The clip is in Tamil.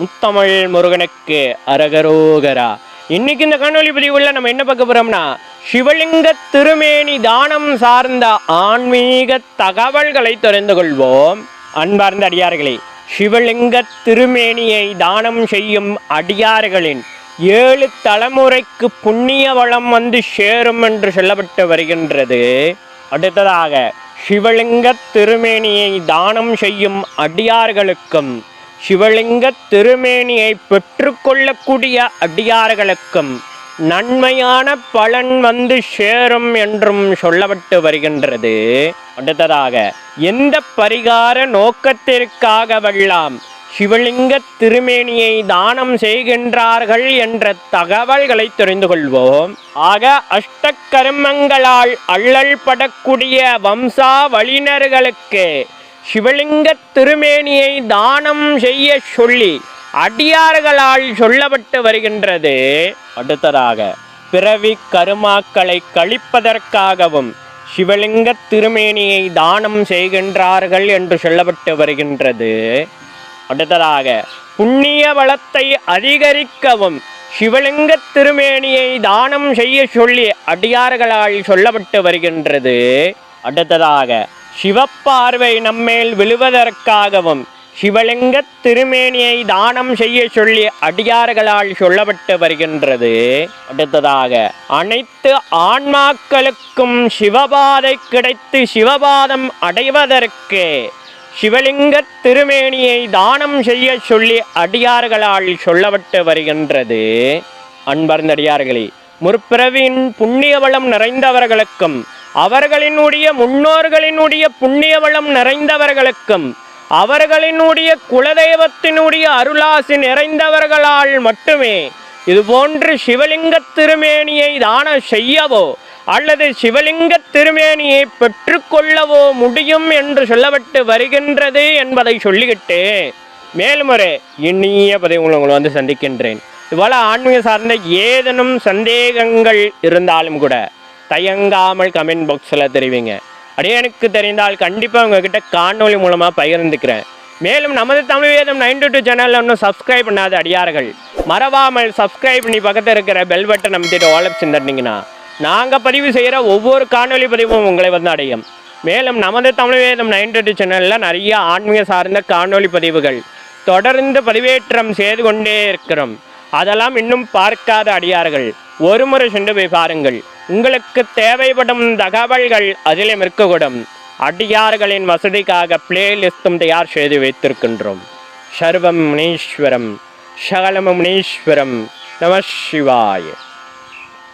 முத்தமிழ் முருகனுக்கு அரகரோகரா. இன்னைக்கு இந்த காணொலி பதிவுள்ள நம்ம என்ன பார்க்க போறோம்னா சிவலிங்க திருமேனி தானம் சார்ந்த ஆன்மீக தகவல்களை தெரிந்து கொள்வோம். அன்பார்ந்த அடியார்களே சிவலிங்க திருமேனியை தானம் செய்யும் அடியார்களின் ஏழு தலைமுறைக்கு புண்ணிய வளம் வந்து சேரும் என்று சொல்லப்பட்டு வருகின்றது. அடுத்ததாக சிவலிங்க திருமேனியை தானம் செய்யும் அடியார்களுக்கும் சிவலிங்க திருமேனியை பெற்றுக்கொள்ளக்கூடிய அடியார்களுக்கும் நன்மையான பலன் வந்து சேரும் என்றும் சொல்லப்பட்டு வருகின்றது. அடுத்ததாக எந்த பரிகார நோக்கத்திற்காக வெல்லாம் சிவலிங்க திருமேனியை தானம் செய்கின்றார்கள் என்ற தகவல்களை தெரிந்து கொள்வோம். ஆக அஷ்டக்கருமங்களால் அல்லல் படக்கூடிய வம்சாவளியினர்களுக்கு சிவலிங்க திருமேனியை தானம் செய்ய சொல்லி அடியார்களால் சொல்லப்பட்டு வருகின்றது. அடுத்ததாக பிறவி கருமாக்களை கழிப்பதற்காகவும் சிவலிங்க திருமேனியை தானம் செய்கின்றார்கள் என்று சொல்லப்பட்டு வருகின்றது. அடுத்ததாக புண்ணிய வளத்தை அதிகரிக்கவும் சிவலிங்க திருமேனியை தானம் செய்ய சொல்லி அடியார்களால் சொல்லப்பட்டு வருகின்றது. அடுத்ததாக சிவப்பார்வை நம்மேல் விழுவதற்காகவும் சிவலிங்க திருமேனியை தானம் செய்ய சொல்லி அடியார்களால் சொல்லப்பட்டு வருகின்றது. அடுத்ததாக அனைத்து ஆன்மாக்களுக்கும் சிவபாதை கிடைத்து சிவபாதம் அடைவதற்கு சிவலிங்க திருமேனியை தானம் செய்ய சொல்லி அடியார்களால் சொல்லப்பட்டு வருகின்றது. அன்பர்ந்தடியார்களே முற்பிறவின் நிறைந்தவர்களுக்கும் அவர்களினுடைய முன்னோர்களினுடைய புண்ணிய வளம் நிறைந்தவர்களுக்கும் அவர்களினுடைய குலதெய்வத்தினுடைய அருளாசி நிறைந்தவர்களால் மட்டுமே இதுபோன்று சிவலிங்க திருமேனியை தானம் செய்யவோ அல்லது சிவலிங்க திருமேனியை பெற்றுக்கொள்ளவோ முடியும் என்று சொல்லப்பட்டு வருகின்றது என்பதை சொல்லிக்கிட்டு மேலும் இனிய பதிவு உங்களை வந்து சந்திக்கின்றேன். இதுபோல ஆன்மீக சார்ந்த ஏதேனும் சந்தேகங்கள் இருந்தாலும் கூட தயங்காமல் கமெண்ட் பாக்ஸில் தெரிவிங்க. அப்படியே எனக்கு தெரிந்தால் கண்டிப்பாக உங்ககிட்ட காணொலி மூலமாக பகிர்ந்துக்கிறேன். மேலும் நமது தமிழ் வேதம் நைன்டி டூ சேனலில் இன்னும் சப்ஸ்கிரைப் பண்ணாத அடியார்கள் மறவாமல் சப்ஸ்கிரைப் பண்ணி பக்கத்தில் இருக்கிற பெல் பட்டன் அமைத்திட்டு ஆலப்ஷன் தட்டினீங்கன்னா நாங்கள் பதிவு செய்கிற ஒவ்வொரு காணொலி பதிவும் உங்களை வந்து அடையும். மேலும் நமது தமிழ் வேதம் நைன்டி டூ சேனலில் நிறைய ஆன்மீக சார்ந்த காணொலி பதிவுகள் தொடர்ந்து பதிவேற்றம் செய்து கொண்டே இருக்கிறோம். அதெல்லாம் இன்னும் பார்க்காத அடியார்கள் ஒரு முறை சென்று போய் பாருங்கள். உங்களுக்கு தேவைப்படும் தகவல்கள் அதிலும் இருக்கக்கூடும் அடியார்களின் வசதிக்காக பிளேலிஸ்டும் தயார் செய்து வைத்திருக்கின்றோம். சர்வம் முனீஸ்வரம் சகலமும் முனீஸ்வரம் நம சிவாய்.